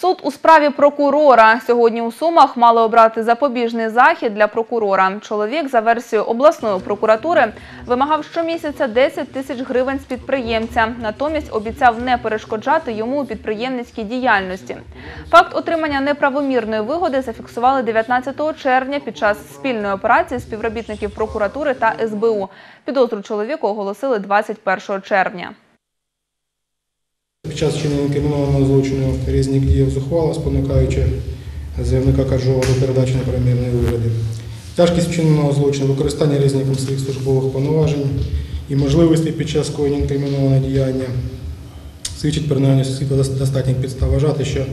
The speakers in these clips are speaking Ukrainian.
Суд у справі прокурора. Сьогодні у Сумах мали обрати запобіжний захід для прокурора. Чоловік, за версією обласної прокуратури, вимагав щомісяця 10 тисяч гривень з підприємця. Натомість обіцяв не перешкоджати йому у підприємницькій діяльності. Факт отримання неправомірної вигоди зафіксували 19 червня під час спільної операції співробітників прокуратури та СБУ. Підозру чоловіку оголосили 21 червня. Час вчинення кримінального злочину різних діяв зухвала, спонукаючи заявника Кажова до передачі неправомірної вигоди. Тяжкість вчиненого злочину, використання різником своїх службових повноважень і можливостей під час скоєння кримінального діяння свідчить про наявність достатніх підстав вважати, що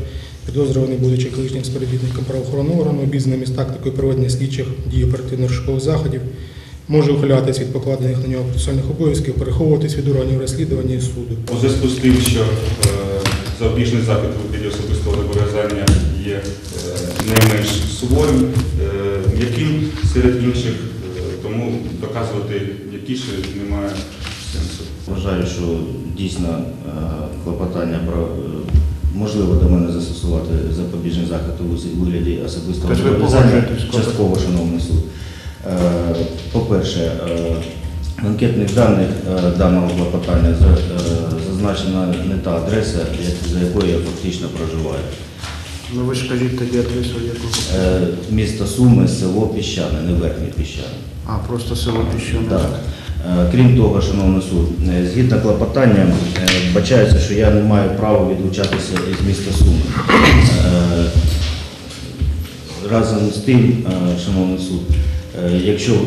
підозрюваний, будучи колишнім співробітником правоохоронного органу, обізнаним із тактикою проведення слідчих дій оперативно-розшукових заходів, може ухилятись від покладених на нього процесуальних обов'язків, переховуватись від органів розслідування і суду. У зв'язку з тим, що е, запобіжний захід у вигляді особистого зобов'язання є е, не менш суворим, е, яким серед інших, е, тому доказувати якіше немає сенсу. Вважаю, що дійсно е, клопотання про е, можливо до мене застосувати запобіжний захід у вигляді особистого зобов'язання частково, шановний суд. Е, По-перше, е, в анкетних даних е, даного клопотання е, зазначена не та адреса, за якою я фактично проживаю. Ну ви ж кажіть тоді адресу яку. Е, Місто Суми, село Піщане, не Верхнє Піщане. А, просто село Піщане. Так. Е, Крім того, шановний суд, е, згідно клопотання, е, вбачається, що я не маю права відлучатися із міста Суми. Е, Разом з тим, е, шановний суд, е, якщо е,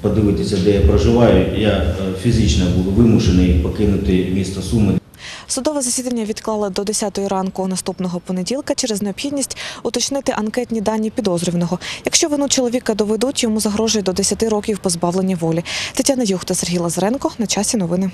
подивитися, де я проживаю, я е, фізично буду вимушений покинути місто Суми Судове засідання відклали до 10 ранку наступного понеділка через необхідність уточнити анкетні дані підозрюваного. Якщо вину чоловіка доведуть, йому загрожує до 10 років позбавлення волі. Тетяна Юхта, Сергій Лазаренко. На часі новини.